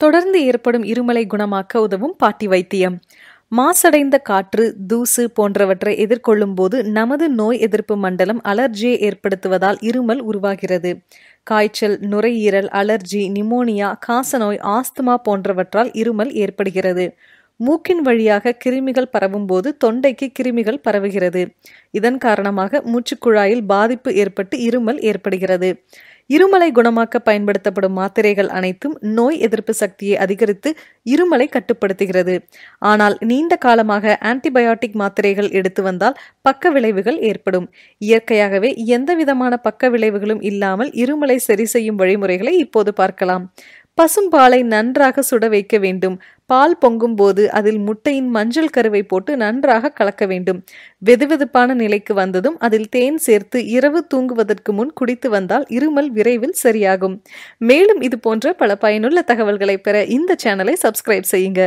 தொடர்ந்து ஏற்படும் இருமலை குணமாக்க உதவும் பாட்டி வைத்தியம். மாசடைந்த காற்று தூசு போன்றவற்றை எதிர்கொள்ளும் போது நமது நோய் எதிர்ப்பு மண்டலம் அலர்ஜியை ஏற்படுத்துவதால் இருமல் உருவாகிறது. காய்ச்சல் நுரையீரல் அலர்ஜி நிமோனியா காசநோய் ஆஸ்துமா போன்றவற்றால் இருமல் ஏற்படுகிறது. மூக்கின் வழியாக கிருமிகள் பரவும்போது தொண்டைக்கு கிருமிகள் பரவுகிறது. இதன் காரணமாக மூச்சுக்குழாயில் பாதிப்பு ஏற்பட்டு இருமல் ஏற்படுகிறது. இருமலை குணமாக்க பயன்படுத்தப்படும் மாத்திரைகள் அனைத்தும் நோய் எதிர்ப்பு சக்தியை அதிகரித்து இருமலை கட்டுப்படுத்துகிறது. ஆனால் நீண்ட காலமாக ஆன்டிபயோட்டிக் மாத்திரைகள் எடுத்து வந்தால் பக்க விளைவுகள் ஏற்படும். இயற்கையாகவே எந்த விதமான பக்க விளைவுகளும் இல்லாமல் இருமலை சரி செய்யும் வழிமுறைகளை இப்போது பார்க்கலாம். பசும்பாலை நன்றாக சுட வைக்க வேண்டும். பால் பொங்கும் போது அதில் முட்டையின் மஞ்சள் கருவை போட்டு நன்றாக கலக்க வேண்டும். வெதுவெதுப்பான நிலைக்கு வந்ததும் அதில் தேன் சேர்த்து இரவு தூங்குவதற்கு முன் குடித்து வந்தால் இருமல் விரைவில் சரியாகும். மேலும் இது போன்ற பல பயனுள்ள தகவல்களை பெற இந்த சேனலை சப்ஸ்கிரைப் செய்யுங்க.